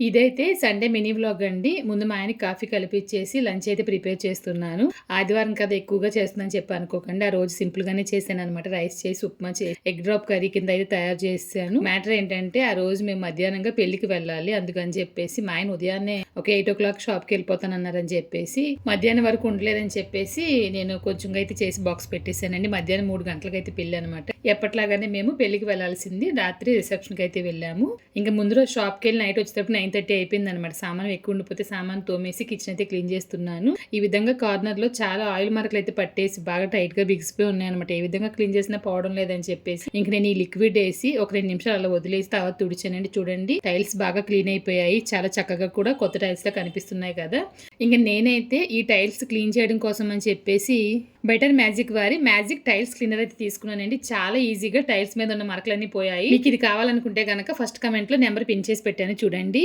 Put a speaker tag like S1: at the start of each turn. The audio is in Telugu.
S1: ఇదైతే సండే మినీ వ్లాగ్ అండి. ముందు మా ఆయనకి కాఫీ కలిపిచ్చేసి లంచ్ అయితే ప్రిపేర్ చేస్తున్నాను. ఆదివారం కదా ఎక్కువగా చేస్తుందని చెప్పి అనుకోకండి. ఆ రోజు సింపుల్ గానే చేశాను అనమాట రైస్ చేసి ఉప్మా చేసి ఎగ్ డ్రాప్ కర్రీ కింద అయితే తయారు చేశాను. మ్యాటర్ ఏంటంటే ఆ రోజు మేము మధ్యాహ్నంగా పెళ్ళికి వెళ్ళాలి. అందుకని చెప్పేసి మా ఆయన ఉదయాన్నే ఒక ఎయిట్ ఓ క్లాక్ షాప్కి వెళ్ళిపోతానన్నారని చెప్పేసి మధ్యాహ్నం వరకు ఉండలేదని చెప్పేసి నేను కొంచెం అయితే చేసి బాక్స్ పెట్టేశానండి. మధ్యాహ్నం మూడు గంటలకు అయితే పెళ్ళి అనమాట ఎప్పట్లాగానే మేము పెళ్ళికి వెళ్ళాల్సింది. రాత్రి రిసెప్షన్కి అయితే వెళ్ళాము. ఇంకా ముందు రోజు షాప్కి వెళ్ళి నైట్ వచ్చేటప్పుడు నైన్ థర్టీ అయిపోయింది అనమాట సామాన్ ఎక్కువ ఉండిపోతే సామాన్ తోమేసి కిచెన్ అయితే క్లీన్ చేస్తున్నాను. ఈ విధంగా కార్నర్లో చాలా ఆయిల్ మార్కులు అయితే పట్టేసి బాగా టైట్గా బిగిసిపోయి ఉన్నాయన్నమాట. ఏ విధంగా క్లీన్ చేసినా పోవడం లేదని చెప్పేసి ఇంక నేను ఈ లిక్విడ్ వేసి ఒక రెండు నిమిషాలు అలా వదిలేసి తర్వాత తుడిచానండి. చూడండి టైల్స్ బాగా క్లీన్ అయిపోయాయి. చాలా చక్కగా కూడా కొత్త టైల్స్లో కనిపిస్తున్నాయి కదా. ఇంకా నేనైతే ఈ టైల్స్ క్లీన్ చేయడం కోసం అని చెప్పేసి బెటర్ మ్యాజిక్ వారి మ్యాజిక్ టైల్స్ క్లీనర్ అయితే తీసుకున్నానండి. చాలా ఈజీగా టైల్స్ మీద ఉన్న మరకలన్నీ పోయాయి. మీకు ఇది కావాలనుకుంటే కనుక ఫస్ట్ కమెంట్లో నెంబర్ పిన్ చేసి పెట్టాను చూడండి.